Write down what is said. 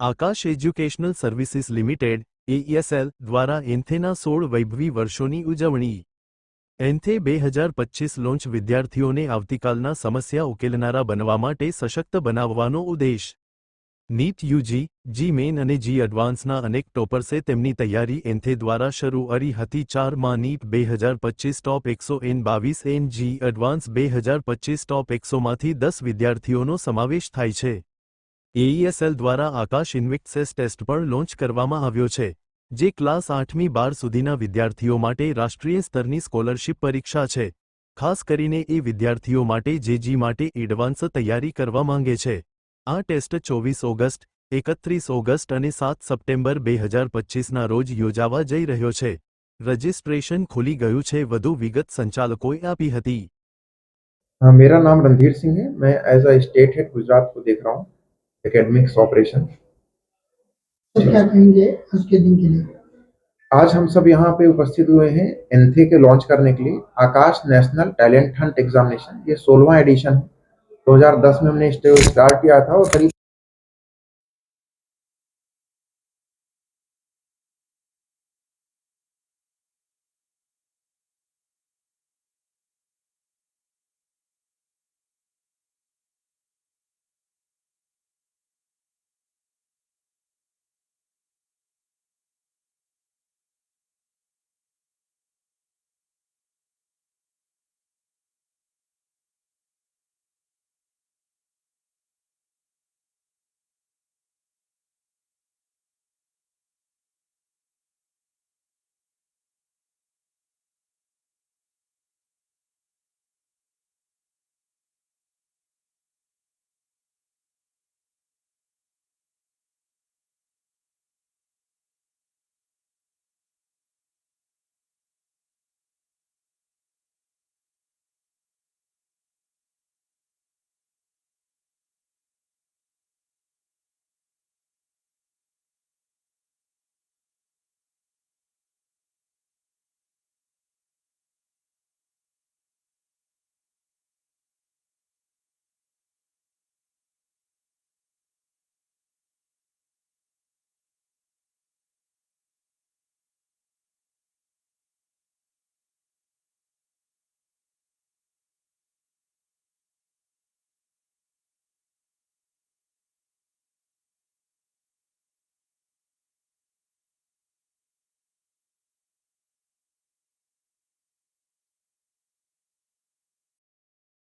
Aakash educational services limited AESL દ્વારા એન્થેના સોળ વૈભવી વર્ષોની ઉજવણી. એન્થે બે હજાર પચીસ લોન્ચ વિદ્યાર્થીઓને આવતીકાલના સમસ્યા ઉકેલનારા બનવા માટે સશક્ત બનાવવાનો ઉદ્દેશ. નીટ યુજી, જી મેન અને જી એડવાન્સના અનેક ટોપર્સે તેમની તૈયારી એન્થે દ્વારા શરૂ કરી હતી ચારમાં નીટ બે હજાર પચીસ ટોપ એકસો એન બાવીસ એન, જી એડવાન્સ બે હજાર પચીસ ટોપ એકસોમાંથી દસ વિદ્યાર્થીઓનો સમાવેશ થાય છે. એઈએસએલ દ્વારા આકાશ ઇન્વિક્સેસ ટેસ્ટ પણ લોન્ચ કરવામાં આવ્યો છે જે ક્લાસ આઠમી બાર સુધીના વિદ્યાર્થીઓ માટે રાષ્ટ્રીય સ્તરની સ્કોલરશિપ પરીક્ષા છે ખાસ કરીને એ વિદ્યાર્થીઓ માટે જે જી માટે એડવાન્સ તૈયારી કરવા માંગે છે આ ટેસ્ટ ચોવીસ ઓગસ્ટ એકત્રીસ ઓગસ્ટ અને સાત સપ્ટેમ્બર બે હજાર પચીસના રોજ યોજાવા જઈ રહ્યો છે રજિસ્ટ્રેશન ખુલી ગયું છે વધુ વિગત સંચાલકોએ આપી હતી हाँ मेरा नाम रणधीर सिंह है मैं as a state head Gujarat को देख रहा हूँ एकेडमिक्स ऑपरेशन तो क्या कहेंगे आज के दिन के लिए? आज हम सब यहाँ पे उपस्थित हुए हैं एनथे के लॉन्च करने के लिए Aakash national talent hunt examination ये सोलवा एडिशन है। 2010 में हमने स्टार्ट किया था और करीब